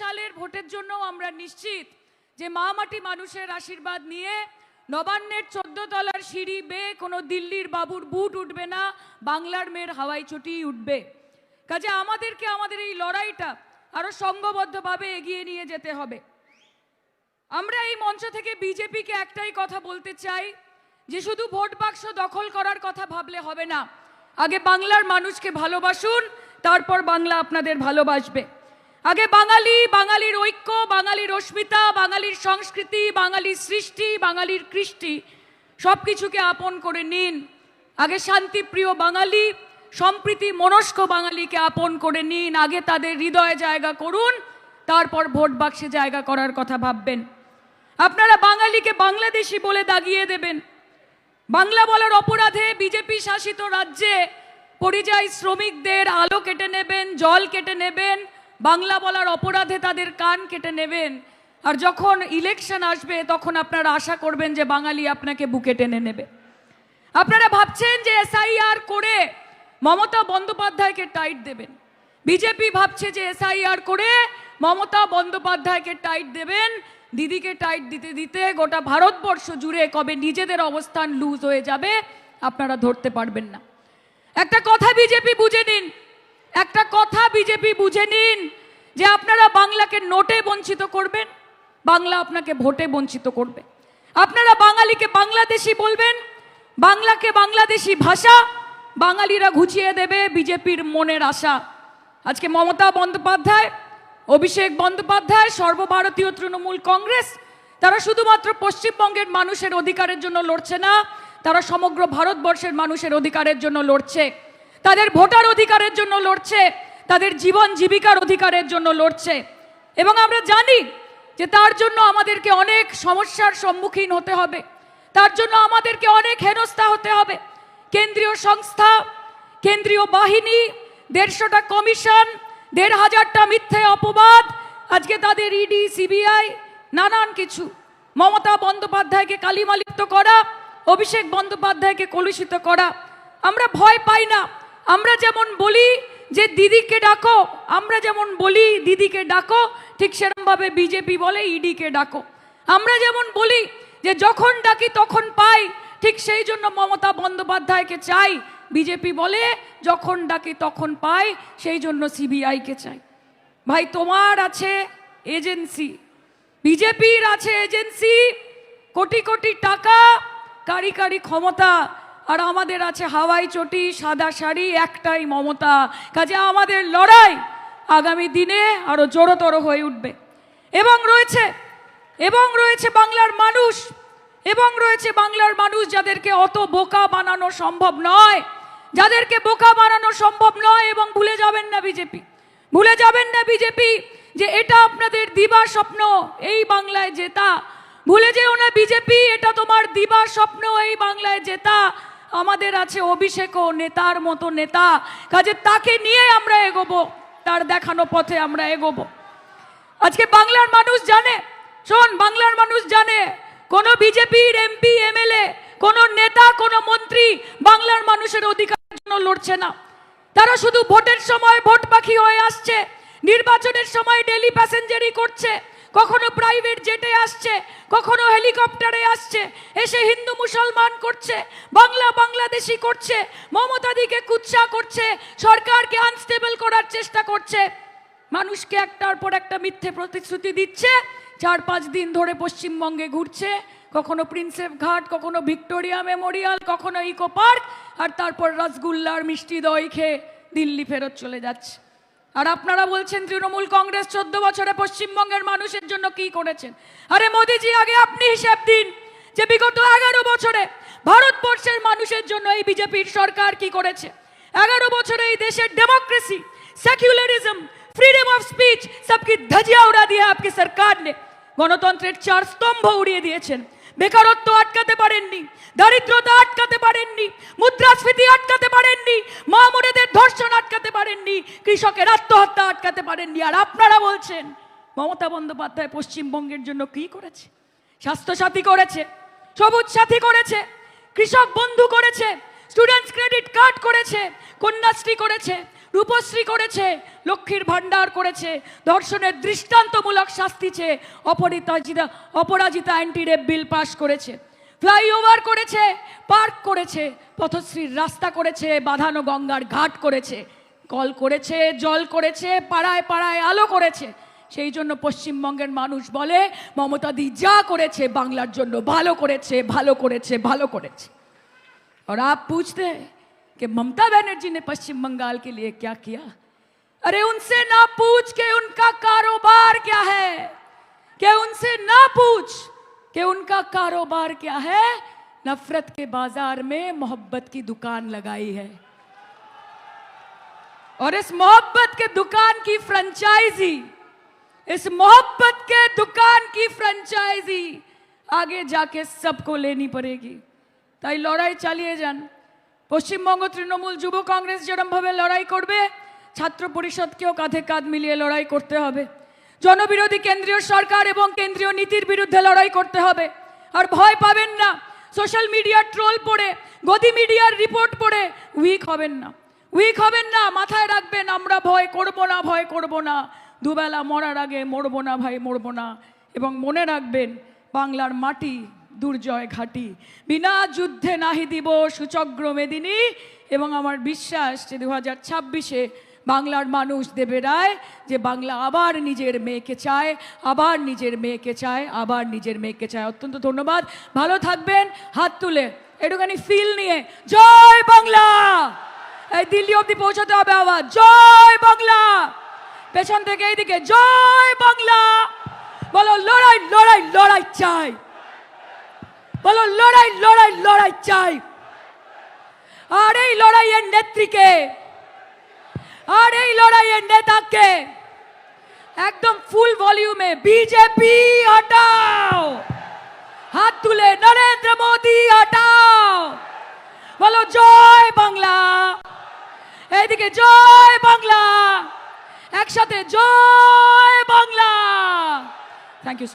সালের ভোটের জন্য আমরা নিশ্চিত যে মা মাটি মানুষের আশীর্বাদ নিয়ে নবান্নের চোদ্দ তলার সিঁড়ি বেয়ে কোনো দিল্লির বাবুর বুট উঠবে না, বাংলার মেয়ের হাওয়াই চটি উঠবে। কাজে আমাদেরকে আমাদের এই লড়াইটা আরও সংঘবদ্ধভাবে এগিয়ে নিয়ে যেতে হবে। আমরা এই মঞ্চ থেকে বিজেপিকে একটাই কথা বলতে চাই, যে শুধু ভোট বাক্স দখল করার কথা ভাবলে হবে না। আগে বাংলার মানুষকে ভালোবাসুন, তারপর বাংলা আপনাদের ভালোবাসবে। আগে বাঙালি, বাঙালির ঐক্য, বাঙালির অস্মিতা, বাঙালির সংস্কৃতি, বাঙালির সৃষ্টি, বাঙালির কৃষ্টি সব কিছুকে আপন করে নিন। আগে শান্তিপ্রিয় বাঙালি, সম্প্রীতি মনস্ক বাঙালিকে আপন করে নিন। আগে তাদের হৃদয়ে জায়গা করুন, তারপর ভোট বাক্সে জায়গা করার কথা ভাববেন। আপনারা বাঙালিকে বাংলাদেশি বলে দাগিয়ে দেবেন। বাংলা বলার অপরাধে বিজেপি শাসিত রাজ্যে পরিযায়ী শ্রমিকদের আলো কেটে নেবেন, জল কেটে নেবেন বাংলা বলার অপরাধে তাদের কান কেটে নেবেন। আর যখন ইলেকশন আসবে, তখন আপনারা আশা করবেন যে বাঙালি আপনাকে বুকে টেনে নেবে। আপনারা ভাবছেন যে এসআইআর করে মমতা বন্দ্যোপাধ্যায়কে টাইট দেবেন। বিজেপি ভাবছে যে এসআইআর করে মমতা বন্দ্যোপাধ্যায়কে টাইট দেবেন। দিদিকে টাইট দিতে দিতে গোটা ভারতবর্ষ জুড়ে কবে নিজেদের অবস্থান লুজ হয়ে যাবে, আপনারা ধরতে পারবেন না। একটা কথা বিজেপি বুঝে নিন একটা কথা বিজেপি বুঝে নিন যে আপনারা বাংলাকে নোটে বঞ্চিত করবেন, বাংলা আপনাকে ভোটে বঞ্চিত করবে। আপনারা বাঙালিকে বাংলাদেশি বলবেন, বাংলাকে বাংলাদেশি ভাষা, বাঙালিরা ঘুচিয়ে দেবে বিজেপির মনের আশা। আজকে মমতা বন্দ্যোপাধ্যায়, অভিষেক বন্দ্যোপাধ্যায়, সর্বভারতীয় তৃণমূল কংগ্রেস, তারা শুধুমাত্র পশ্চিমবঙ্গের মানুষের অধিকারের জন্য লড়ছে না, তারা সমগ্র ভারতবর্ষের মানুষের অধিকারের জন্য লড়ছে। তাদের ভোটার অধিকারের জন্য লড়ছে, তাদের জীবন জীবিকার অধিকারের জন্য লড়ছে। এবং আমরা জানি যে তার জন্য আমাদেরকে অনেক সমস্যার সম্মুখীন হতে হবে। তার জন্য আমাদেরকে অনেক হেনস্থা হতে হবে। কেন্দ্রীয় সংস্থা, কেন্দ্রীয় বাহিনী, দেড়শোটা কমিশন দেড় হাজারটা মিথ্যে অপবাদ, আজকে তাদের ইডি সিবিআই নানান কিছু। মমতা বন্দ্যোপাধ্যায়কে কালিমালিপ্ত করা, অভিষেক বন্দ্যোপাধ্যায়কে কলুষিত করা। আমরা ভয় পাই না। আমরা যেমন বলি যে দিদিকে ডাকো, আমরা যেমন বলি দিদিকে ডাকো, ঠিক সেরকমভাবে বিজেপি বলে ইডিকে ডাকো। আমরা যেমন বলি যে যখন ডাকি তখন পাই, ঠিক সেই জন্য মমতা বন্দ্যোপাধ্যায়কে চাই। বিজেপি বলে যখন ডাকি তখন পাই, সেই জন্য সিবিআইকে চাই। ভাই, তোমার আছে এজেন্সি। বিজেপির আছে এজেন্সি। কোটি কোটি টাকা, কারি কারি ক্ষমতা আর আমাদের আছে হাওয়াই চটি, সাদা শাড়ি, একটাই মমতা। কাজে আমাদের লড়াই আগামী দিনে আরও জোরতর হয়ে উঠবে। এবং রয়েছে এবং রয়েছে বাংলার মানুষ, এবং রয়েছে বাংলার মানুষ যাদেরকে অত বোকা বানানো সম্ভব নয়। যাদেরকে বোকা বানানো সম্ভব নয় এবং ভুলে যাবেন না বিজেপি। ভুলে যাবেন না বিজেপি যে এটা আপনাদের দিবা স্বপ্ন, এই বাংলায় জেতা। ভুলে যেও না বিজেপি, এটা তোমার দিবা স্বপ্ন, এই বাংলায় জেতা। আমাদের আছে অভিষেক ও নেতার মতো নেতা। কাজে তাকে নিয়ে আমরা এগোবো, তার দেখানো পথে আমরা এগোবো। আজকে বাংলার মানুষ জানে, শোন, বাংলার মানুষ জানে, কোন বিজেপির এমপি, এমএলএ, কোন নেতা, কোন মন্ত্রী বাংলার মানুষের অধিকারের জন্য লড়ছে না। তারা শুধু ভোটের সময় ভোট পাখি হয়ে আসছে, নির্বাচনের সময় ডেলি প্যাসেঞ্জারি করছে। কখনো প্রাইভেট জেটে আসছে, কখনো হেলিকপ্টারে আসছে, এসে হিন্দু মুসলমান করছে, বাংলা বাংলাদেশি করছে মমতাদিকে কুৎসা করছে, সরকারকে আনস্টেবল করার চেষ্টা করছে। মানুষকে একটার পর একটা মিথ্যে প্রতিশ্রুতি দিচ্ছে, চার পাঁচ দিন ধরে পশ্চিমবঙ্গে ঘুরছে, কখনো প্রিন্সেপ ঘাট কখনো ভিক্টোরিয়া মেমোরিয়াল কখনো ইকো পার্ক আর তারপর রসগুল্লার মিষ্টি দই খেয়ে দিল্লি ফেরত চলে যাচ্ছে। আর আপনারা বলছেন তৃণমূল কংগ্রেস চোদ্দ বছরে পশ্চিমবঙ্গের মানুষের জন্য কি করেছেন আরে মোদিজি আগে আপনি হিসেব দিন যে বিগত এগারো বছরে ভারতবর্ষের মানুষের জন্য এই বিজেপির সরকার কি করেছে এগারো বছরে এই দেশের democracy secularism freedom of speech सबकी धजिया उड़ा दिया आपकी सरकार ने গণতন্ত্রের চার স্তম্ভ উড়িয়ে দিয়েছেন বেকারত্ব আটকাতে পারেননি, দারিদ্রতা আটকাতে পারেননি, মুদ্রাস্ফীতি আটকাতে পারেননি মামুরেদের ধর্ষণ আটকাতে পারেননি, কৃষকের আত্মহত্যা আটকাতে পারেননি। আর আপনারা বলছেন, মমতা বন্দ্যোপাধ্যায় পশ্চিমবঙ্গের জন্য কি করেছে? স্বাস্থ্যসাথী করেছে, সবুজ সাথী করেছে, কৃষক বন্ধু করেছে, স্টুডেন্টস ক্রেডিট কার্ড করেছে, কন্যাশ্রী করেছে রূপশ্রী করেছে লক্ষ্মীর ভাণ্ডার করেছে ধর্ষণের দৃষ্টান্তমূলক শাস্তি চেয়ে অপরাজিতা অপরাজিতা অ্যান্টি রেপ বিল পাশ করেছে ফ্লাইওভার করেছে পার্ক করেছে পথশ্রীর রাস্তা করেছে বাঁধানো গঙ্গার ঘাট করেছে কল করেছে জল করেছে পাড়ায় পাড়ায় আলো করেছে সেই জন্য পশ্চিমবঙ্গের মানুষ বলে মমতা দি যা করেছে বাংলার জন্য ভালো করেছে ভালো করেছে ভালো করেছে और आप पूछते हैं कि ममता बनर्जी ने पश्चिम बंगाल के लिए क्या किया? अरे उनसे ना पूछ के उनका कारोबार क्या है। कि उनसे ना पूछ कि उनका कारोबार क्या है। नफरत के बाज़ार में मोहब्बत की दुकान लगाई है। और इस मोहब्बत के दुकान की फ्रेंचाइजी, इस मोहब्बत के दुकान की फ्रेंचाइजी आगे जाके सबको लेनी पड़ेगी। ताई लड़ाई चालिए जान। পশ্চিমবঙ্গ তৃণমূল যুব কংগ্রেস যেরমভাবে লড়াই করবে, ছাত্র পরিষদকেও কাঁধে কাঁধ মিলিয়ে লড়াই করতে হবে। জনবিরোধী কেন্দ্রীয় সরকার এবং কেন্দ্রীয় নীতির বিরুদ্ধে লড়াই করতে হবে। আর ভয় পাবেন না, সোশ্যাল মিডিয়ার ট্রোল পড়ে, গদি মিডিয়ার রিপোর্ট পড়ে, উইক হবেন না। উইক হবেন না, মাথায় রাখবেন, আমরা ভয় করব না, ভয় করব না। দুবেলা মরার আগে মরবো না ভাই, মরবো না। এবং মনে রাখবেন, বাংলার মাটি দুর্জয় ঘাটি। বিনা যুদ্ধে নাহি দিব সুচগ্র মেদিনী। এবং আমার বিশ্বাস যে দু হাজার ছাব্বিশে বাংলার মানুষ দেবে রায় যে বাংলা আবার নিজের মেয়েকে চায়, আবার নিজের মেয়েকে চায়, আবার নিজের মেয়েকে চায়। অত্যন্ত ধন্যবাদ। ভালো থাকবেন, হাত তুলে একটুখানি ফিল নিয়ে। জয় বাংলা! এই দিল্লি অব্দি পৌঁছাতে হবে আবার জয় বাংলা! পেছন থেকে এইদিকে। জয় বাংলা! বলো, লড়াই লড়াই লড়াই চাই। বলো, লড়াই লড়াই লড়াই চাই। আর এই লড়াইয়ের নেত্রীকে, আর এই লড়াইয়ের নেতাকে একদম ফুল ভলিউমে বিজেপি হটাও। হাত তুলে নরেন্দ্র মোদী হটাও। বলো, জয় বাংলা। এইদিকে জয় বাংলা। একসাথে জয় বাংলা। Thank you